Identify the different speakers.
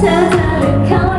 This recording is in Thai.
Speaker 1: เธอเธอหรืมเขา